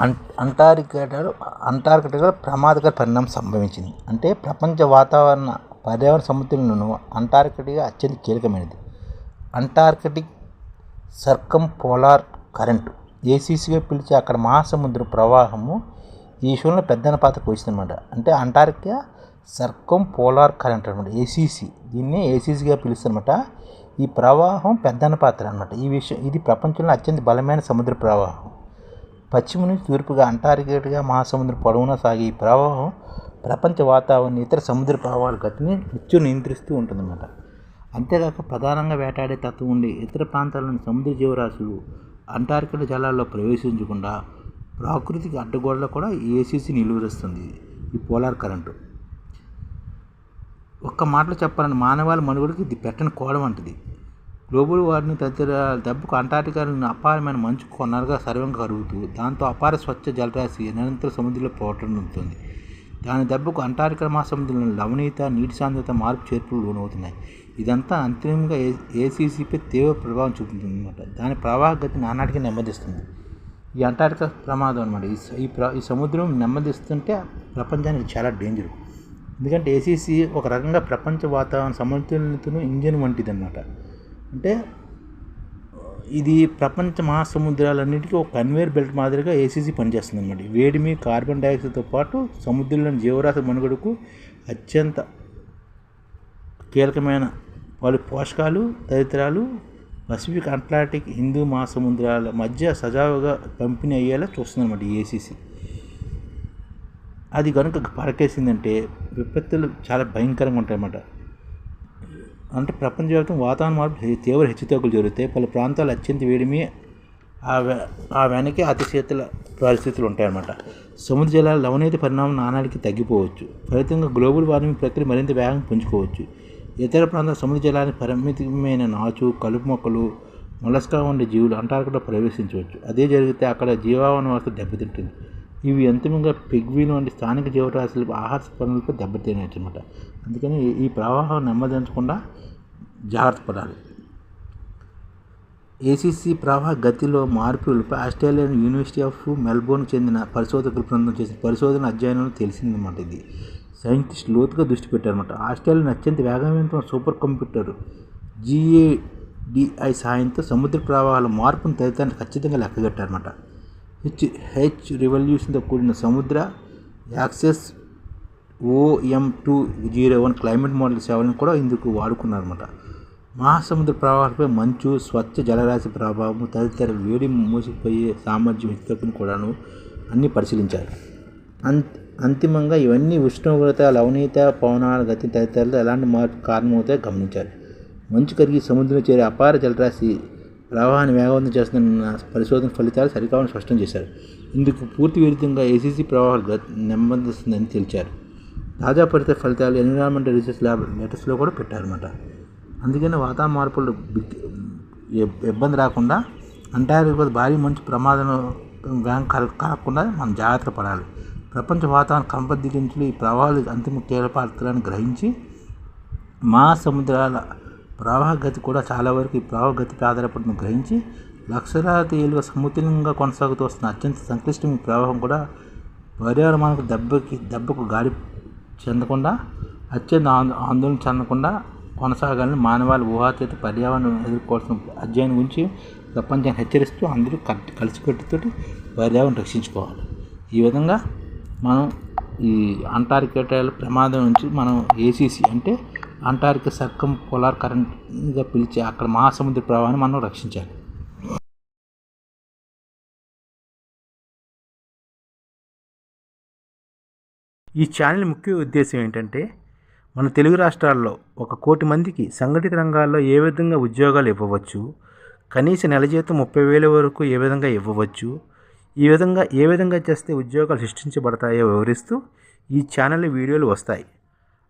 అం అంటార్కిటికాలో అంటార్కిటికాలో ప్రమాదకర పరిణామం సంభవించింది. అంటే ప్రపంచ వాతావరణ పర్యావరణ సమతుల్యతను అంటార్కిటికా అత్యంత కీలకమైనది. అంటార్కిటిక్ సర్కం పోలార్ కరెంట్ ఏసీసీగా పిలిచే అక్కడ మహాసముద్ర ప్రవాహము ఈ విషయంలో పెద్దన పాత్ర పోషిస్తుందన్నమాట అంటే అంటార్కిటికా సర్కం పోలార్ కరెంట్ అనమాట ఏసీసీ. దీన్ని ఏసీసీగా పిలుస్తారన్నమాట. ఈ ప్రవాహం పెద్దన పాత్ర అనమాట ఈ విషయం ఇది ప్రపంచంలో అత్యంత బలమైన సముద్ర ప్రవాహం. పశ్చిమ నుంచి తూర్పుగా అంటార్కిటికా మహాసముద్రం పొడవునా సాగే ఈ ప్రవాహం ప్రపంచ వాతావరణ ఇతర సముద్ర ప్రవాహాల గతిని నిత్యం నియంత్రిస్తూ ఉంటుందన్నమాట. అంతేకాక ప్రధానంగా వేటాడే తత్వం ఉండే ఇతర ప్రాంతాల్లోని సముద్ర జీవరాశులు అంటార్కిటిక్ జలాల్లో ప్రవేశించకుండా ప్రాకృతిక అడ్డగోడలు కూడా ఏసీసీ నిలువరిస్తుంది ఈ పోలార్ కరెంటు. ఒక్క మాటలో చెప్పాలంటే మానవాళి మనుగడకి ఇది పెట్టని కోడం వంటిది గ్లోబల్ వార్మింగ్ తదితర దెబ్బకు అంటార్కిటికాలోని అపారమైన మంచు కొన్నరగా సర్వంగా కరుగుతూ దాంతో అపార స్వచ్ఛ జలరాశి నిరంతర సముద్రంలో పోవటంతుంది దాని దెబ్బకు అంటార్కిటికా మహాసముద్రంలో లవణీయత నీటి సాంద్రత మార్పు చేర్పులు లోనవుతున్నాయి. ఇదంతా అంతిమంగా ఏ ఏసీసీపై తీవ్ర ప్రభావం చూపుతుంది అనమాట దాని ప్రవాహ గతి నానాటికి నెమ్మదిస్తుంది. ఈ అంటార్క ప్రమాదం అనమాట ఈ ఈ ప్ర ఈ సముద్రం నెమ్మదిస్తుంటే ప్రపంచానికి చాలా డేంజర్. ఎందుకంటే ఏసీసీ ఒక రకంగా ప్రపంచ వాతావరణ సమతుల్యతను ఇంజిన్ వంటిది అనమాట అంటే ఇది ప్రపంచ మహాసముద్రాలన్నిటికీ ఒక కన్వేర్ బెల్ట్ మాదిరిగా ఏసీసీ పనిచేస్తుంది అనమాట వేడిమి కార్బన్ డైఆక్సైడ్తో పాటు సముద్రంలోని జీవరాశి మనుగడకు అత్యంత కీలకమైన పలు పోషకాలు తదితరాలు పసిఫిక్ అట్లాంటిక్ హిందూ మహాసముద్రాల మధ్య సజావుగా పంపిణీ అయ్యేలా చూస్తుందన్నమాట ఏసీసీ అది కనుక పరకేసిందంటే విపత్తులు చాలా భయంకరంగా ఉంటాయన్నమాట. అంటే ప్రపంచవ్యాప్తంగా వాతావరణ మార్పు తీవ్ర హెచ్చుతగ్గులు జరుగుతాయి. పలు ప్రాంతాలు అత్యంత వేడిమి ఆ వె- ఆ వెనకే అతిశీతల పరిస్థితులు ఉంటాయన్నమాట. సముద్ర జలాల లవణీయత పరిణామం నాణాలకి తగ్గిపోవచ్చు. ఫలితంగా గ్లోబల్ వార్మింగ్ ప్రక్రియ మరింత వేగంగా పుంజుకోవచ్చు. ఇతర ప్రాంతాల సముద్ర జలానికి పరిమితమైన నాచు కలుపు మొక్కలు మొలస్కా ఉండే జీవులు అంటార్కిటికా ప్రవేశించవచ్చు. అదే జరిగితే అక్కడ జీవావన వ్యవస్థ దెబ్బతింటుంది. ఇవి అంతిమంగా పెగ్వీన్ వంటి స్థానిక జీవరాశులకు ఆహార పనులపై దెబ్బతినేయచ్చు అనమాట అందుకని ఈ- ప్రవాహం నెమ్మదించకుండా జాగ్రత్త పడాలి. ఏసీసీ ప్రవాహ గతిలో మార్పులపై ఆస్ట్రేలియన్ యూనివర్సిటీ ఆఫ్ మెల్బోర్న్ చెందిన పరిశోధకుల బృందం చేసిన పరిశోధన అధ్యయనంలో తెలిసిందన్నమాట ఇది. సైంటిస్ట్ లోతుగా దృష్టి పెట్టారన్నమాట. ఆస్ట్రేలియన్ అత్యంత వేగవంతమైన సూపర్ కంప్యూటర్ జీఏడిఐ సాయంతో సముద్ర ప్రవాహాల మార్పును తదితరాన్ని ఖచ్చితంగా లెక్కగట్టారన్నమాట. హెచ్ హెచ్ రివల్యూషన్తో కూడిన సముద్ర access OM two zero one climate model సేవలను కూడా ఇందుకు వాడుకున్నారన్నమాట. మహాసముద్ర ప్రవాహాలపై మంచు స్వచ్ఛ జలరాశి ప్రభావం తదితర వేడి మూసిపోయే సామర్థ్యం హెచ్చుతగ్గును కూడాను అన్నీ పరిశీలించారు. అంతిమంగా ఇవన్నీ ఉష్ణోగ్రత లవణీయత పవనాల గతి తదితరాలు ఎలాంటి మార్పు కారణమవుతాయో గమనించారు. మంచు కరిగి సముద్రం చేరే అపార జలరాశి ప్రవాహాన్ని వేగవంతం చేస్తున్న పరిశోధన ఫలితాలు సరికావని స్పష్టం చేశారు. ఇందుకు పూర్తి విరుద్ధంగా ఏసీసీ ప్రవాహాలు నెమ్మదిస్తుందని తెలిచారు. తాజా పరిత ఫలితాలు ఎన్విరాన్మెంటల్ రీసెర్చ్ ల్యాబ్ లెటర్స్లో కూడా పెట్టారన్నమాట. అందుకని వాతావరణ మార్పులు ఇబ్బంది రాకుండా అంటార్కిటికా భారీ మంచు ప్రమాదం వేగం కాకుండా మనం జాగ్రత్త పడాలి. ప్రపంచ వాతావరణ క్రమబద్ధీకరించలు ఈ ప్రవాహాలు అంతిమ కీలపాత్రలను గ్రహించి మహాసముద్రాల ప్రవాహ గతి కూడా చాలా వరకు ఈ ప్రవాహ గతిపై ఆధారపడిన గ్రహించి లక్షలాది ఏళ్ళుగా సమతుల్యంగా కొనసాగుతూ వస్తున్న అత్యంత సంక్లిష్టమైన ప్రవాహం కూడా పర్యావరణానికి దెబ్బకి దెబ్బకు గాడి చెందకుండా అత్యంత ఆందో- ఆందోళన చెందకుండా కొనసాగాలని మానవాళి ఊహాతీత పర్యావరణం ఎదుర్కోవాల్సిన అధ్యయనం గురించి ప్రపంచాన్ని హెచ్చరిస్తూ అందరూ కలిసి కలిసికట్టుతోటి పర్యావరణం రక్షించుకోవాలి. ఈ విధంగా మనం ఈ అంటార్కిటికాల ప్రమాదం నుంచి మనం ఏసీసీ అంటే అంటార్క్ సర్కం పోలార్ కరెంట్గా పిలిచే అక్కడ మహాసముద్ర ప్రవాహాన్ని మనం రక్షించాలి. ఈ ఛానల్ ముఖ్య ఉద్దేశం ఏంటంటే మన తెలుగు రాష్ట్రాల్లో ఒక కోటి మందికి సంఘటిత రంగాల్లో ఏ విధంగా ఉద్యోగాలు ఇవ్వవచ్చు కనీస నెల జీతం ముప్పై వేల వరకు ఏ విధంగా ఇవ్వవచ్చు ఈ విధంగా ఏ విధంగా చేస్తే ఉద్యోగాలు సృష్టించబడతాయో వివరిస్తూ ఈ ఛానల్ వీడియోలు వస్తాయి.